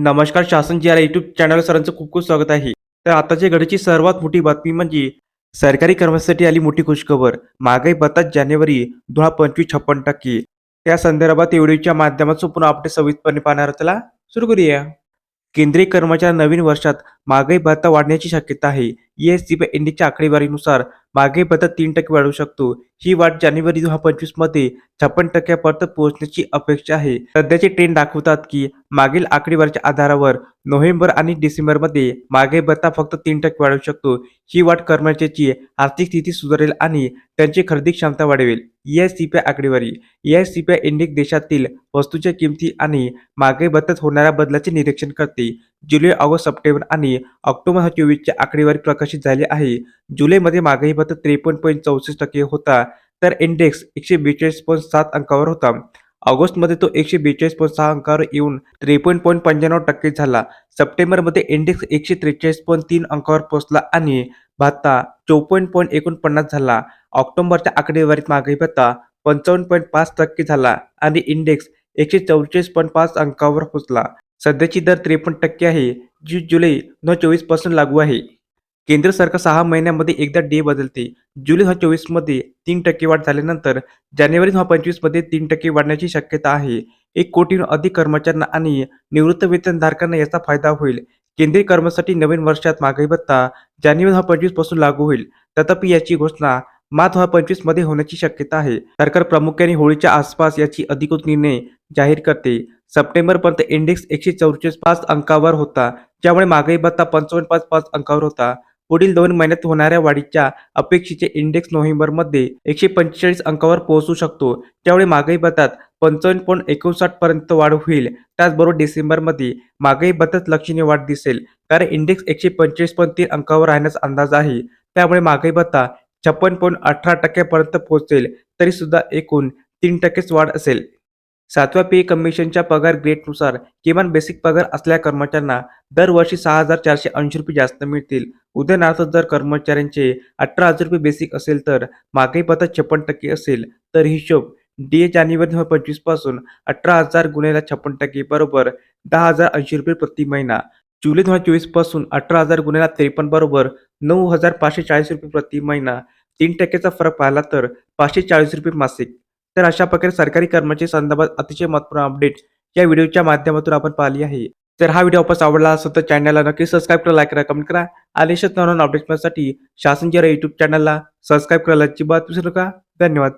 नमस्कार शासन जी our YouTube channel सरांचं खूप खूप स्वागत आहे. तर आताच्या घडीची सर्वात मोठी बातमी म्हणजे सरकारी कर्मचाऱ्यांसाठी आली मोठी खुशखबर. महागाई भत्ता जानेवारी दोन हजार पंचवीस छप्पन टक्के. त्या संदर्भात एवढीच्या व्हिडिओच्या माध्यमातून पुन्हा आपण सविस्तरपणे पाहणार त्याला चला सुरू करूया. केंद्रीय कर्मचारी नवीन वर्षात महागाई भत्ता वाढण्याची शक्यता आहे. ईएससीपी इंडेक्सच्या आकडेवारीनुसार महागाई भत्ता तीन टक्के वाढू शकतो. ही वाढ जानेवारी दोन हजार पंचवीसमध्ये छप्पन टक्क्यापर्यंत पोहोचण्याची अपेक्षा आहे. सध्याचे ट्रेंड दाखवतात की मागील आकडेवारीच्या आधारावर नोव्हेंबर आणि डिसेंबरमध्ये महागाई भत्ता फक्त तीन टक्के वाढू शकतो. ही वाढ कर्मचाऱ्याची आर्थिक स्थिती सुधारेल आणि त्यांची खरेदी क्षमता वाढवेल. ईएससीपी आकडेवारी. ईएससीपी इंडेक्स देशातील वस्तूच्या किमती आणि महागाई भत्त्यात होणाऱ्या बदलाचे निरीक्षण करते. जुलै ऑगस्ट सप्टेंबर आणि ऑक्टोबर हा चोवीसची आकडेवारी प्रकाशित झाली आहे. जुलैमध्ये मागाई भत्ता त्रेपन्न पॉईंट चौसष्ट टक्के होता. तर इंडेक्स एकशे बेचाळीस पॉईंट सात अंकावर होता. ऑगस्टमध्ये तो एकशे बेचाळीस पॉईंट सहा अंकावर येऊन त्रेपन्न पॉईंट पंच्याण्णव टक्के झाला. सप्टेंबरमध्ये इंडेक्स एकशे त्रेचाळीस पॉईंट तीन अंकावर पोहोचला आणि भत्ता चौपन्न पॉईंट एकोणपन्नास झाला. ऑक्टोबरच्या आकडेवारीत महागाई भत्ता पंचावन्न पॉईंट पाच टक्के झाला आणि इंडेक्स एकशे चौवेचाळीस पॉईंट पाच अंकावर पोहोचला. सध्याची दर त्रेपन्न टक्के आहे जी जुलै दोन चोवीसपासून लागू आहे. केंद्र सरकार सहा महिन्यामध्ये एकदा डे बदलते. जुलै दोन चोवीसमध्ये तीन टक्के वाढ झाल्यानंतर जानेवारी दोन पंचवीसमध्ये तीन टक्के वाढण्याची शक्यता आहे. एक कोटीहून अधिक कर्मचाऱ्यांना आणि निवृत्त वेतनधारकांना याचा फायदा होईल. केंद्रीय कर्मचारी नवीन वर्षात महागाई भत्ता जानेवारी दोन पंचवीसपासून लागू होईल. तथापि याची घोषणा मार्च दोन पंचवीसमध्ये होण्याची शक्यता आहे. सरकार प्रामुख्याने होळीच्या आसपास याची अधिकृत निर्णय जाहीर करते. सप्टेंबर पर्यंत इंडेक्स एकशे चौवेचाळीस पाच अंकावर होता. ज्यामुळे महागाई भत्ता पंचावन्न पाच पाच अंकावर होता. पुढील दोन महिन्यात होणाऱ्या वाढीच्या अपेक्षेचे इंडेक्स नोव्हेंबरमध्ये एकशे पंचेचाळीस अंकावर पोहोचू शकतो. त्यामुळे महागाई भत्तात पंचावन्न पॉईंट एकोणसाठ पर्यंत वाढ होईल. त्याचबरोबर डिसेंबरमध्ये महागाई भत्तात लक्षणीय वाढ दिसेल कारण इंडेक्स एकशे पंचेचाळीस पॉईंट तीन अंकावर राहण्याचा अंदाज आहे. त्यामुळे महागाई भत्ता छप्पन पॉईंट अठरा टक्क्यापर्यंत पोहोचेल तरी सुद्धा एकूण तीन टक्केच वाढ असेल. सातव्या पे कमिशनच्या पगार ग्रेडनुसार किमान बेसिक पगार असलेल्या कर्मचाऱ्यांना दरवर्षी सहा हजार चारशे ऐंशी रुपये जास्त मिळतील. उदाहरणार्थ जर कर्मचाऱ्यांचे अठरा हजार रुपये बेसिक असेल तर मागणी भत्ता छप्पन टक्के असेल तर हिशोब डी ए जानेवारी दोन हजार पंचवीसपासून अठरा हजार गुन्हेला छप्पन टक्के बरोबर दहा हजार ऐंशी रुपये प्रति महिना. जुलै दोन हजार चोवीसपासून अठरा हजार गुन्हेला त्रेपन्न बरोबर नऊ हजार पाचशे चाळीस रुपये प्रति महिना. तीन टक्क्याचा फरक पाहिला तर पाचशे चाळीस रुपये मासिक. तर अशा प्रकारे सरकारी कर्मचारी संदर्भात अतिशय महत्त्वपूर्ण अपडेट या व्हिडिओच्या माध्यमातून आपण पाहिली आहे. तर हा व्हिडिओ आपण आवडला असेल तर चॅनलला नक्की सबस्क्राईब करा लाईक करा कमेंट करा. आणि नवीन अपडेट्ससाठी शासन जरा युट्यूब चॅनलला सबस्क्राईब करायला अजिबात विसरू नका. धन्यवाद.